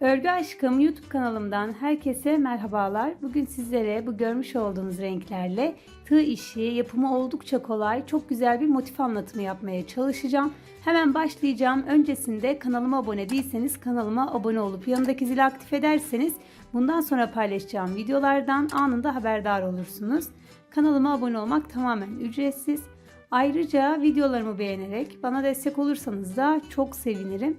Örgü Aşkım YouTube kanalımdan herkese merhabalar. Bugün sizlere bu görmüş olduğunuz renklerle tığ işi, yapımı oldukça kolay, çok güzel bir motif anlatımı yapmaya çalışacağım. Hemen başlayacağım. Öncesinde kanalıma abone değilseniz kanalıma abone olup yanındaki zili aktif ederseniz bundan sonra paylaşacağım videolardan anında haberdar olursunuz. Kanalıma abone olmak tamamen ücretsiz. Ayrıca videolarımı beğenerek bana destek olursanız da çok sevinirim.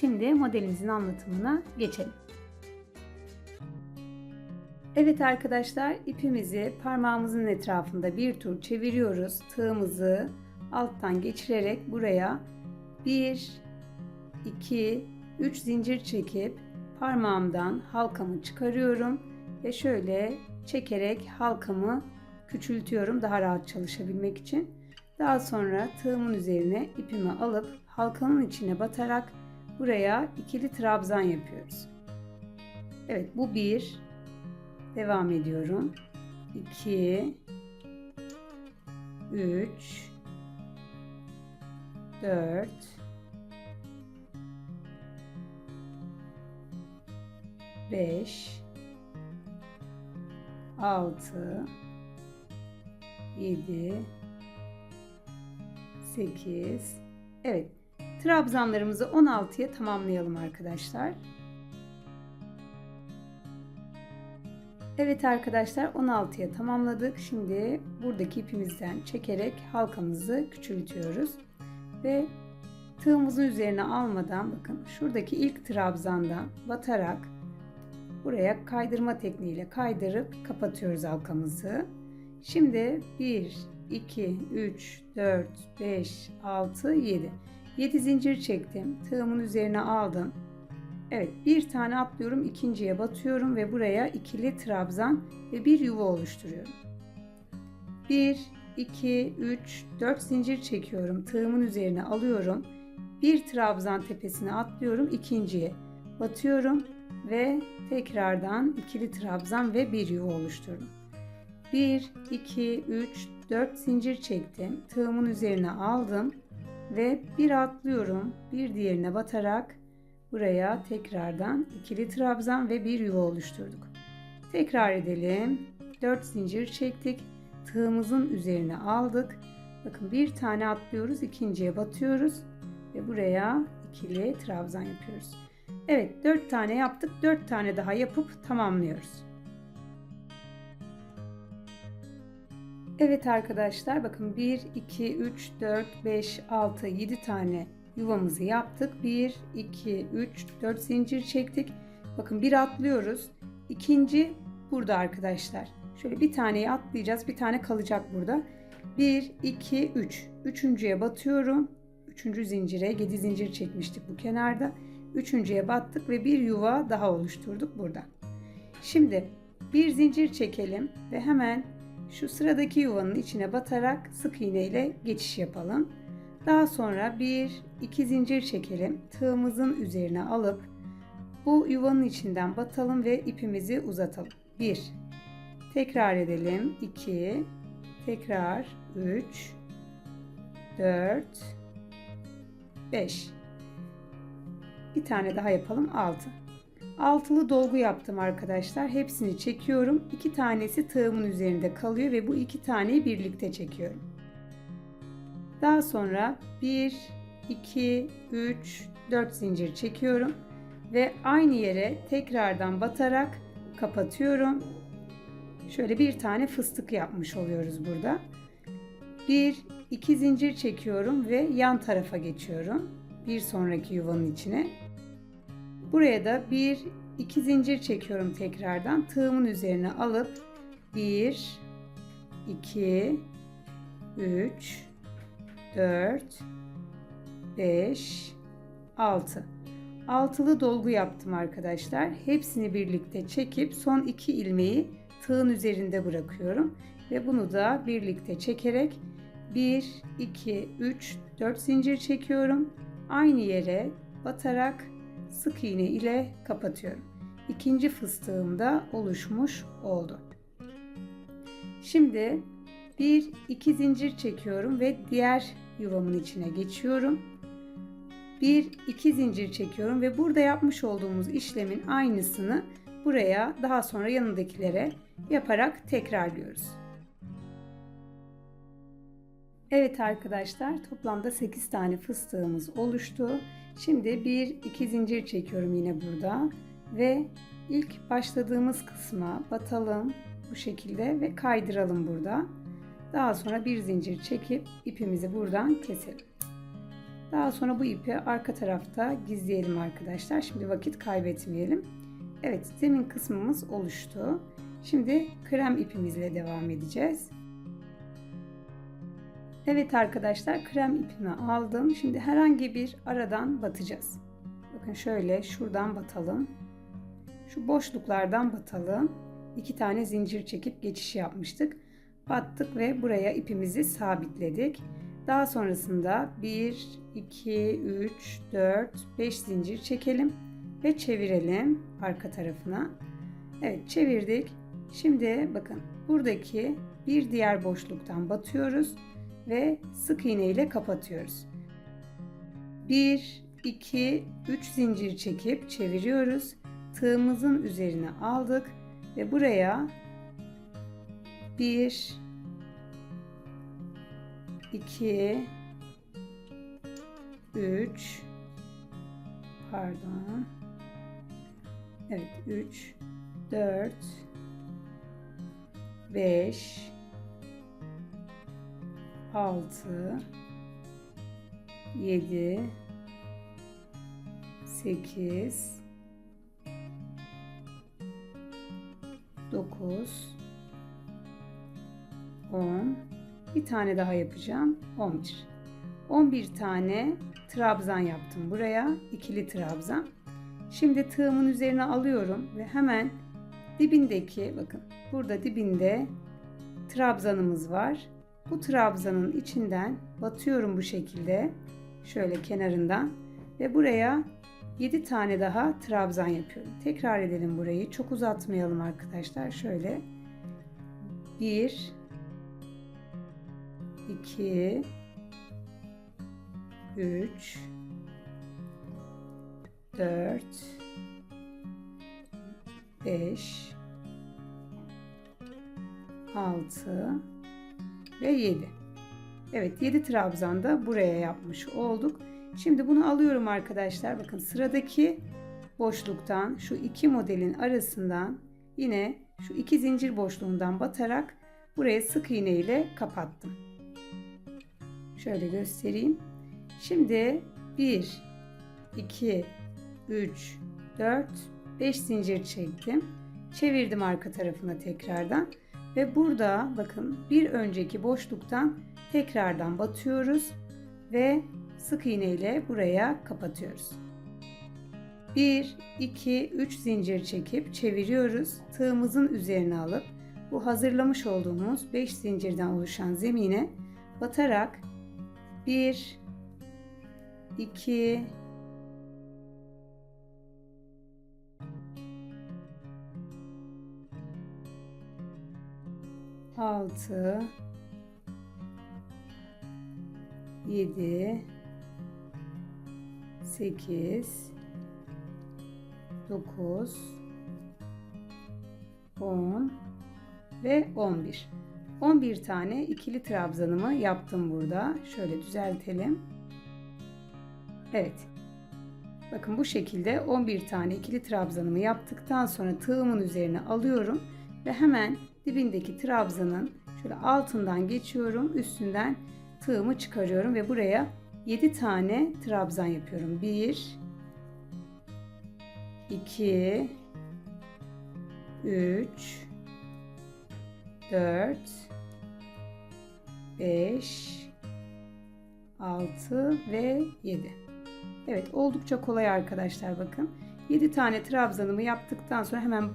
Şimdi modelimizin anlatımına geçelim. Evet arkadaşlar ipimizi parmağımızın etrafında bir tur çeviriyoruz. Tığımızı alttan geçirerek buraya 1 2 3 zincir çekip parmağımdan halkamı çıkarıyorum ve şöyle çekerek halkamı küçültüyorum daha rahat çalışabilmek için. Daha sonra tığımın üzerine ipimi alıp halkanın içine batarak buraya ikili trabzan yapıyoruz. Evet bu bir. Devam ediyorum. 2 3 4 5 6 7 8 Evet Trabzanlarımızı 16'ya tamamlayalım arkadaşlar. Evet arkadaşlar 16'ya tamamladık. Şimdi buradaki ipimizden çekerek halkamızı küçültüyoruz. Ve tığımızın üzerine almadan bakın şuradaki ilk trabzandan batarak buraya kaydırma tekniğiyle kaydırıp kapatıyoruz halkamızı. Şimdi 1, 2, 3, 4, 5, 6, 7. 7 zincir çektim. Tığımın üzerine aldım. Evet bir tane atlıyorum ikinciye batıyorum ve buraya ikili trabzan ve bir yuva oluşturuyorum. 1, 2, 3, 4 zincir çekiyorum. Tığımın üzerine alıyorum. Bir trabzan tepesine atlıyorum ikinciye. Batıyorum ve tekrardan ikili trabzan ve bir yuva oluşturdum. 1, 2, 3, 4 zincir çektim. Tığımın üzerine aldım ve bir atlıyorum. Bir diğerine batarak buraya tekrardan ikili trabzan ve bir yuva oluşturduk. Tekrar edelim. 4 zincir çektik. Tığımızın üzerine aldık. Bakın bir tane atlıyoruz. ikinciye batıyoruz ve buraya ikili trabzan yapıyoruz. Evet 4 tane yaptık. 4 tane daha yapıp tamamlıyoruz. Evet arkadaşlar bakın 1, 2, 3, 4, 5, 6, 7 tane yuvamızı yaptık. 1, 2, 3, 4 zincir çektik. Bakın bir atlıyoruz. İkinci burada arkadaşlar. Şöyle bir taneyi atlayacağız. Bir tane kalacak burada. 1, 2, 3. Üçüncüye batıyorum. Üçüncü zincire 7 zincir çekmiştik bu kenarda. Üçüncüye battık ve bir yuva daha oluşturduk burada. Şimdi bir zincir çekelim ve hemen şu sıradaki yuvanın içine batarak sık iğne ile geçiş yapalım. Daha sonra bir iki zincir çekelim. Tığımızın üzerine alıp bu yuvanın içinden batalım ve ipimizi uzatalım. 1 Tekrar edelim. 2 Tekrar 3 4 5 Bir tane daha yapalım. 6 Altılı dolgu yaptım arkadaşlar. Hepsini çekiyorum. İki tanesi tığımın üzerinde kalıyor ve bu iki taneyi birlikte çekiyorum. Daha sonra 1, 2, 3, 4 zincir çekiyorum. Ve aynı yere tekrardan batarak kapatıyorum. Şöyle bir tane fıstık yapmış oluyoruz burada. 1, 2 zincir çekiyorum ve yan tarafa geçiyorum. Bir sonraki yuvanın içine. Buraya da bir iki zincir çekiyorum tekrardan. Tığımın üzerine alıp 1 2 3 4 5 6 altılı dolgu yaptım arkadaşlar. Hepsini birlikte çekip son iki ilmeği tığın üzerinde bırakıyorum ve bunu da birlikte çekerek 1 2 3 4 zincir çekiyorum. Aynı yere batarak sık iğne ile kapatıyorum. İkinci fıstığım da oluşmuş oldu. Şimdi bir iki zincir çekiyorum ve diğer yuvamın içine geçiyorum. bir iki zincir çekiyorum ve burada yapmış olduğumuz işlemin aynısını buraya daha sonra yanındakilere yaparak tekrarlıyoruz. Evet arkadaşlar toplamda 8 tane fıstığımız oluştu. Şimdi bir iki zincir çekiyorum yine burada ve ilk başladığımız kısma batalım bu şekilde ve kaydıralım burada. Daha sonra bir zincir çekip ipimizi buradan keselim. Daha sonra bu ipi arka tarafta gizleyelim arkadaşlar. Şimdi vakit kaybetmeyelim. Evet zemin kısmımız oluştu. Şimdi krem ipimizle devam edeceğiz. Evet arkadaşlar krem ipimi aldım. Şimdi herhangi bir aradan batacağız. Bakın şöyle şuradan batalım. Şu boşluklardan batalım. İki tane zincir çekip geçiş yapmıştık. Battık ve buraya ipimizi sabitledik. Daha sonrasında 1, 2, 3, 4, 5 zincir çekelim ve çevirelim arka tarafına. Evet çevirdik. Şimdi bakın buradaki bir diğer boşluktan batıyoruz ve sık iğne ile kapatıyoruz. 1, 2, 3 zincir çekip çeviriyoruz. Tığımızın üzerine aldık ve buraya 1, 2, 3, pardon, evet 3, 4, 5, 6 7 8 9 10 bir tane daha yapacağım 11 11 tane trabzan yaptım buraya ikili trabzan. Şimdi tığımın üzerine alıyorum ve hemen dibindeki bakın burada dibinde trabzanımız var bu trabzanın içinden batıyorum bu şekilde. Şöyle kenarından ve buraya 7 tane daha trabzan yapıyorum. Tekrar edelim burayı. Çok uzatmayalım arkadaşlar. Şöyle 1 2 3 4 5 6 ve 7. Evet 7 trabzan da buraya yapmış olduk. Şimdi bunu alıyorum arkadaşlar. Bakın sıradaki boşluktan şu iki modelin arasından yine şu iki zincir boşluğundan batarak buraya sık iğne ile kapattım. Şöyle göstereyim. Şimdi 1 2 3 4 5 zincir çektim. Çevirdim arka tarafına tekrardan. Ve burada bakın bir önceki boşluktan tekrardan batıyoruz ve sık iğne ile buraya kapatıyoruz. 1, 2, 3 zincir çekip çeviriyoruz. Tığımızın üzerine alıp bu hazırlamış olduğumuz 5 zincirden oluşan zemine batarak 1, 2, 6 7 8 9 10 ve 11 11 tane ikili trabzanımı yaptım burada. Şöyle düzeltelim. Evet. Bakın bu şekilde 11 tane ikili trabzanımı yaptıktan sonra tığımın üzerine alıyorum ve hemen dibindeki trabzanın şöyle altından geçiyorum. Üstünden tığımı çıkarıyorum ve buraya 7 tane trabzan yapıyorum. 1 2 3 4 5 6 ve 7. Evet oldukça kolay arkadaşlar bakın. 7 tane trabzanımı yaptıktan sonra hemen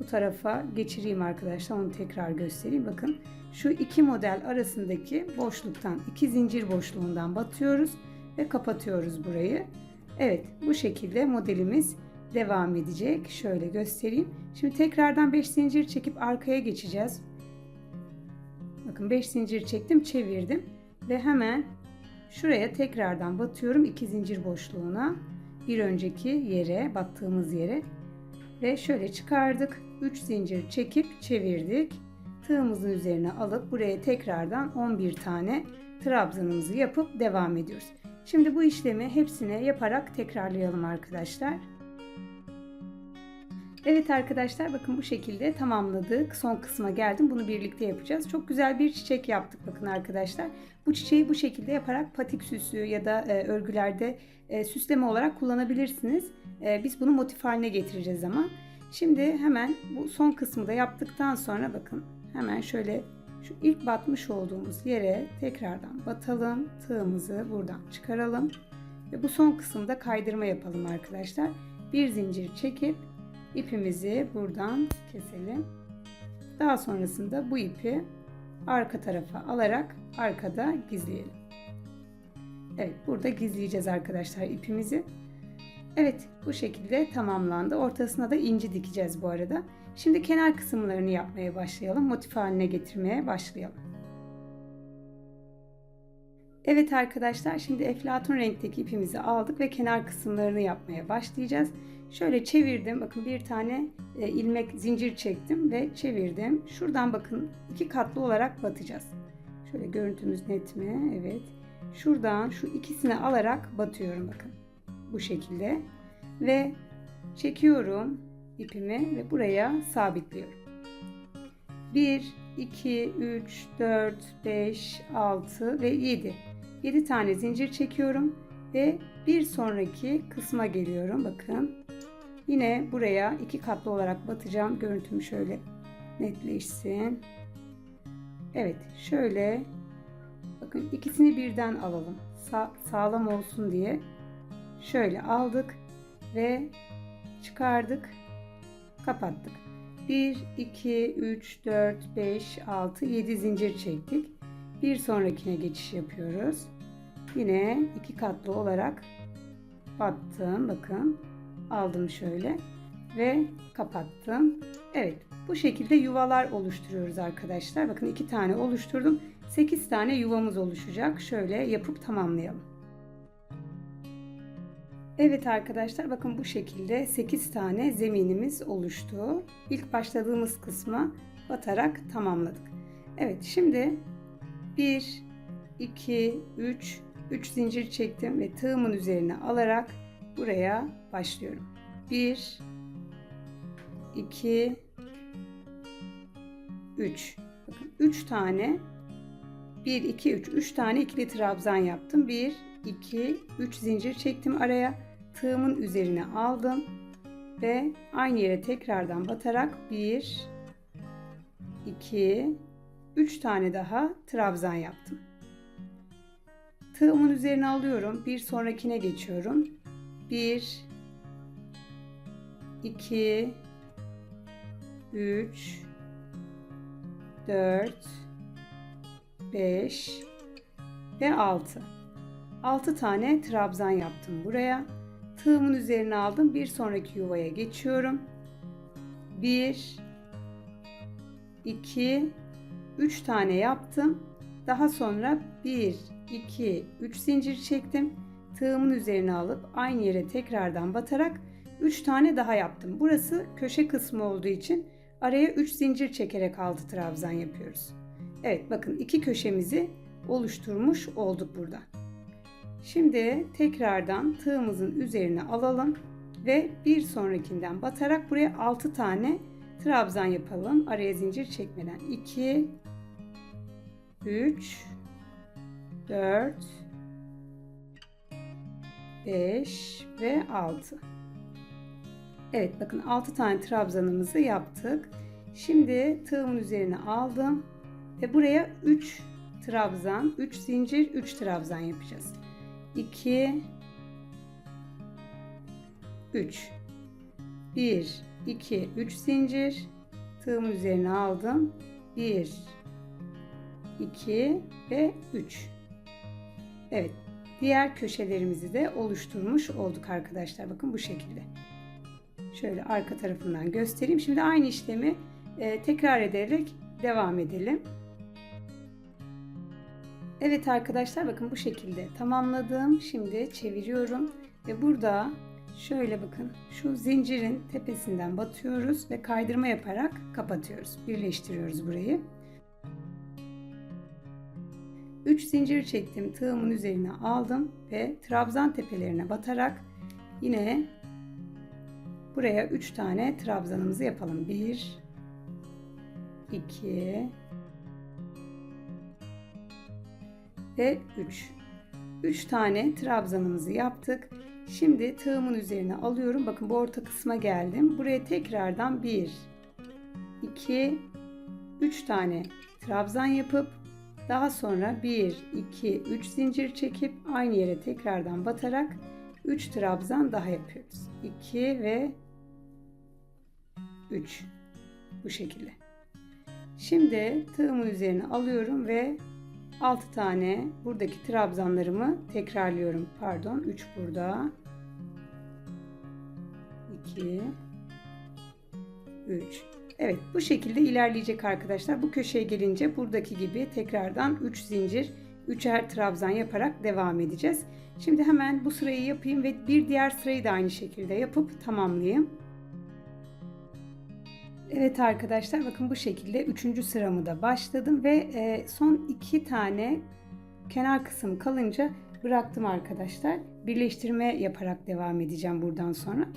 bu tarafa geçireyim arkadaşlar. Onu tekrar göstereyim. Bakın şu iki model arasındaki boşluktan iki zincir boşluğundan batıyoruz ve kapatıyoruz burayı. Evet bu şekilde modelimiz devam edecek. Şöyle göstereyim. Şimdi tekrardan 5 zincir çekip arkaya geçeceğiz. Bakın 5 zincir çektim çevirdim ve hemen Şuraya tekrardan batıyorum iki zincir boşluğuna. Bir önceki yere, battığımız yere ve şöyle çıkardık. 3 zincir çekip çevirdik. Tığımızın üzerine alıp buraya tekrardan 11 tane trabzanımızı yapıp devam ediyoruz. Şimdi bu işlemi hepsine yaparak tekrarlayalım arkadaşlar. Evet arkadaşlar bakın bu şekilde tamamladık. Son kısma geldim. Bunu birlikte yapacağız. Çok güzel bir çiçek yaptık bakın arkadaşlar. Bu çiçeği bu şekilde yaparak patik süsü ya da e, örgülerde e, süsleme olarak kullanabilirsiniz. E, biz bunu motif haline getireceğiz ama. Şimdi hemen bu son kısmı da yaptıktan sonra bakın hemen şöyle şu ilk batmış olduğumuz yere tekrardan batalım. Tığımızı buradan çıkaralım. Ve bu son kısımda kaydırma yapalım arkadaşlar. Bir zincir çekip ipimizi buradan keselim. Daha sonrasında bu ipi arka tarafa alarak arkada gizleyelim. Evet burada gizleyeceğiz arkadaşlar ipimizi. Evet bu şekilde tamamlandı. Ortasına da inci dikeceğiz bu arada. Şimdi kenar kısımlarını yapmaya başlayalım. Motif haline getirmeye başlayalım. Evet arkadaşlar şimdi eflatun renkteki ipimizi aldık ve kenar kısımlarını yapmaya başlayacağız. Şöyle çevirdim. Bakın bir tane e, ilmek zincir çektim ve çevirdim. Şuradan bakın iki katlı olarak batacağız. Şöyle görüntümüz net mi? Evet. Şuradan şu ikisini alarak batıyorum bakın. Bu şekilde. Ve çekiyorum ipimi ve buraya sabitliyorum. 1, 2, 3, 4, 5, 6 ve 7. 7 tane zincir çekiyorum ve bir sonraki kısma geliyorum. Bakın. Yine buraya iki katlı olarak batacağım. Görüntüm şöyle netleşsin. Evet, şöyle bakın ikisini birden alalım. Sa sağlam olsun diye şöyle aldık ve çıkardık. Kapattık. 1 2 3 4 5 6 7 zincir çektik. Bir sonrakine geçiş yapıyoruz. Yine iki katlı olarak battım. Bakın aldım şöyle ve kapattım. Evet bu şekilde yuvalar oluşturuyoruz arkadaşlar. Bakın iki tane oluşturdum. 8 tane yuvamız oluşacak. Şöyle yapıp tamamlayalım. Evet arkadaşlar bakın bu şekilde 8 tane zeminimiz oluştu. İlk başladığımız kısma batarak tamamladık. Evet şimdi 1, 2, 3, 3 zincir çektim ve tığımın üzerine alarak buraya başlıyorum. 1 2 3 Bakın 3 tane 1 2 3 3 tane ikili trabzan yaptım. 1 2 3 zincir çektim araya. Tığımın üzerine aldım ve aynı yere tekrardan batarak 1 2 3 tane daha trabzan yaptım. Tığımın üzerine alıyorum. Bir sonrakine geçiyorum. 1 2 3 4 5 ve 6. 6 tane trabzan yaptım buraya. Tığımın üzerine aldım. Bir sonraki yuvaya geçiyorum. 1 2 3 tane yaptım. Daha sonra 1 2 3 zincir çektim. Tığımın üzerine alıp aynı yere tekrardan batarak 3 tane daha yaptım. Burası köşe kısmı olduğu için araya 3 zincir çekerek altı trabzan yapıyoruz. Evet bakın iki köşemizi oluşturmuş olduk burada. Şimdi tekrardan tığımızın üzerine alalım ve bir sonrakinden batarak buraya 6 tane trabzan yapalım. Araya zincir çekmeden 2 3 4 5 ve 6. Evet bakın 6 tane trabzanımızı yaptık. Şimdi tığımın üzerine aldım ve buraya 3 trabzan, 3 zincir, 3 trabzan yapacağız. 2 3 1 2 3 zincir tığımın üzerine aldım. 1 2 ve 3. Evet. Diğer köşelerimizi de oluşturmuş olduk arkadaşlar. Bakın bu şekilde. Şöyle arka tarafından göstereyim. Şimdi aynı işlemi e, tekrar ederek devam edelim. Evet arkadaşlar bakın bu şekilde tamamladım. Şimdi çeviriyorum ve burada şöyle bakın şu zincirin tepesinden batıyoruz ve kaydırma yaparak kapatıyoruz. Birleştiriyoruz burayı. 3 zincir çektim. Tığımın üzerine aldım ve trabzan tepelerine batarak yine buraya 3 tane trabzanımızı yapalım. 1 2 ve 3. 3 tane trabzanımızı yaptık. Şimdi tığımın üzerine alıyorum. Bakın bu orta kısma geldim. Buraya tekrardan 1 2 3 tane trabzan yapıp daha sonra 1 2 3 zincir çekip aynı yere tekrardan batarak 3 trabzan daha yapıyoruz. 2 ve 3 bu şekilde. Şimdi tığımın üzerine alıyorum ve 6 tane buradaki trabzanlarımı tekrarlıyorum. Pardon 3 burada. 2 3 Evet bu şekilde ilerleyecek arkadaşlar. Bu köşeye gelince buradaki gibi tekrardan 3 zincir, 3'er trabzan yaparak devam edeceğiz. Şimdi hemen bu sırayı yapayım ve bir diğer sırayı da aynı şekilde yapıp tamamlayayım. Evet arkadaşlar bakın bu şekilde 3. sıramı da başladım ve e, son 2 tane kenar kısım kalınca bıraktım arkadaşlar. Birleştirme yaparak devam edeceğim buradan sonra.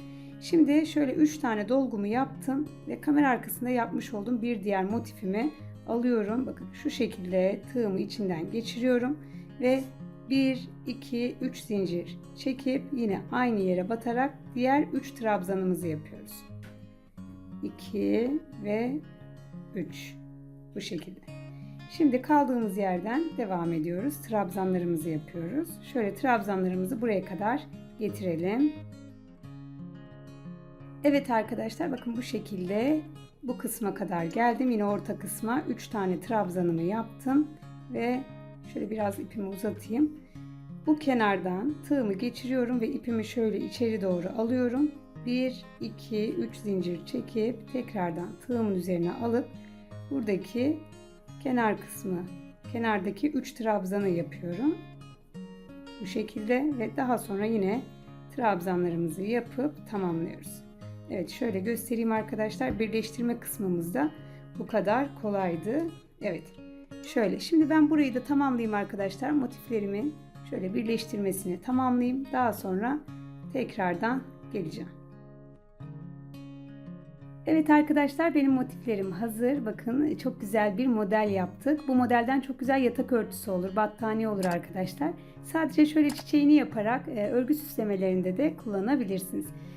Şimdi şöyle 3 tane dolgumu yaptım ve kamera arkasında yapmış olduğum bir diğer motifimi alıyorum. Bakın şu şekilde tığımı içinden geçiriyorum ve 1 2 3 zincir çekip yine aynı yere batarak diğer 3 trabzanımızı yapıyoruz. 2 ve 3 bu şekilde. Şimdi kaldığımız yerden devam ediyoruz. Trabzanlarımızı yapıyoruz. Şöyle trabzanlarımızı buraya kadar getirelim. Evet arkadaşlar bakın bu şekilde bu kısma kadar geldim. Yine orta kısma 3 tane trabzanımı yaptım ve şöyle biraz ipimi uzatayım. Bu kenardan tığımı geçiriyorum ve ipimi şöyle içeri doğru alıyorum. 1 2 3 zincir çekip tekrardan tığımın üzerine alıp buradaki kenar kısmı kenardaki 3 trabzanı yapıyorum. Bu şekilde ve daha sonra yine trabzanlarımızı yapıp tamamlıyoruz. Evet şöyle göstereyim arkadaşlar. Birleştirme kısmımızda bu kadar kolaydı. Evet. Şöyle şimdi ben burayı da tamamlayayım arkadaşlar. Motiflerimin şöyle birleştirmesini tamamlayayım. Daha sonra tekrardan geleceğim. Evet arkadaşlar benim motiflerim hazır. Bakın çok güzel bir model yaptık. Bu modelden çok güzel yatak örtüsü olur, battaniye olur arkadaşlar. Sadece şöyle çiçeğini yaparak e, örgü süslemelerinde de kullanabilirsiniz.